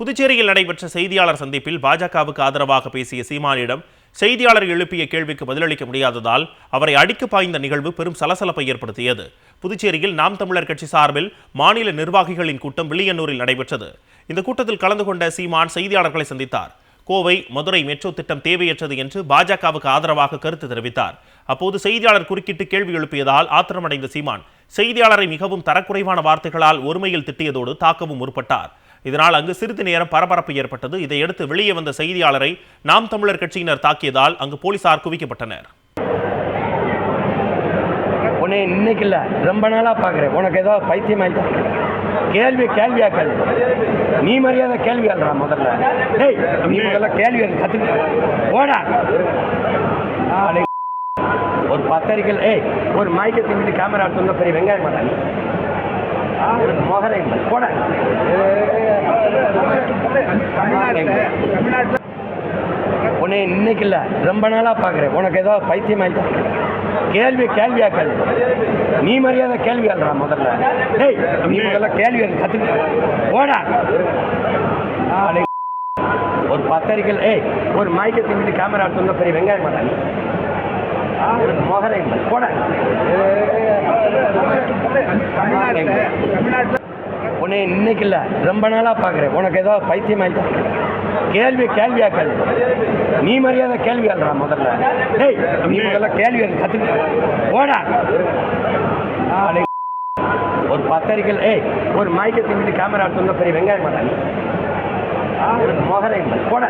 புதுச்சேரியில் நடைபெற்ற செய்தியாளர் சந்திப்பில் பாஜகவுக்கு ஆதரவாக பேசிய சீமானிடம் செய்தியாளர் எழுப்பிய கேள்விக்கு பதிலளிக்க முடியாததால் அவரை அடிக்க பாய்ந்த நிகழ்வு பெரும் சலசலப்பை ஏற்படுத்தியது. புதுச்சேரியில் நாம் தமிழர் கட்சி சார்பில் மாநில நிர்வாகிகளின் கூட்டம் வில்லியனூரில் நடைபெற்றது. இந்த கூட்டத்தில் கலந்து கொண்ட சீமான் செய்தியாளர்களை சந்தித்தார். கோவை மதுரை மெட்ரோ திட்டம் தேவையற்றது என்று பாஜகவுக்கு ஆதரவாக கருத்து தெரிவித்தார். அப்போது செய்தியாளர் குறுக்கிட்டு கேள்வி எழுப்பியதால் ஆத்திரமடைந்த சீமான் செய்தியாளரை மிகவும் தரக்குறைவான வார்த்தைகளால் ஒருமையில் திட்டியதோடு தாக்கவும் முற்பட்டார். இதனால் அங்கு சிறிது நேரம் பரபரப்பு ஏற்பட்டது. இதையடுத்து வெளியே வந்த செய்தியாளரை நாம் தமிழர் கட்சியினர் தாக்கியதால் அங்கு போலீசார் குவிக்கப்பட்டனர். உன்னை இன்னைக்கு இல்லை ரொம்ப நாளாக பார்க்குறேன் உனக்கு ஏதோ பைத்தியம் கேள்வி கேள்வியா கேள்வி நீ மரியாதை கேள்வி அல்றா முதல்ல. டேய் நீ முதல்ல கேள்வி கற்றுக்க ஓடா ஒரு பத்தரிக்கல் ஏய் ஒரு மைக்கை திங்கிட்டு கேமரா எடுத்துருந்தா பெரிய வெங்காயம் மாட்டாங்க மோகனை போட. உன்னை இன்னைக்கு இல்லை. ரொம்ப நாளாக பார்க்குறேன் உனக்கு ஏதோ பைத்தியம் ஆயிட்டா கேள்வி கேள்வியா கேள்வி நீ மரியாதை கேள்வி அல்றா முதல்ல. டேய் நீ முதல்ல கேள்வி கற்றுக்க ஓடா. ஒரு பத்தரிக்கல் ஏய் ஒரு மைக்கை திங்கிட்டு கேமரா எடுத்து பெரிய வெங்காயம் மாட்டாங்க மோகனை போட. உன்னை இன்னைக்கு இல்லை. ரொம்ப நாளாக பார்க்குறேன் உனக்கு ஏதோ பைத்தியம் ஆயிட்டா கேள்வி கேள்வியா கேள்வி நீ மரியாதை கேள்வி அல்றா முதல்ல. டேய் நீ முதல்ல கேள்வி கற்றுக்க ஓடா. ஒரு பத்தரிக்கல் ஏய் ஒரு மைக்கை திங்கிட்டு கேமரா எடுத்து பெரிய வெங்காயம் மாட்டாங்க மோகனை போட.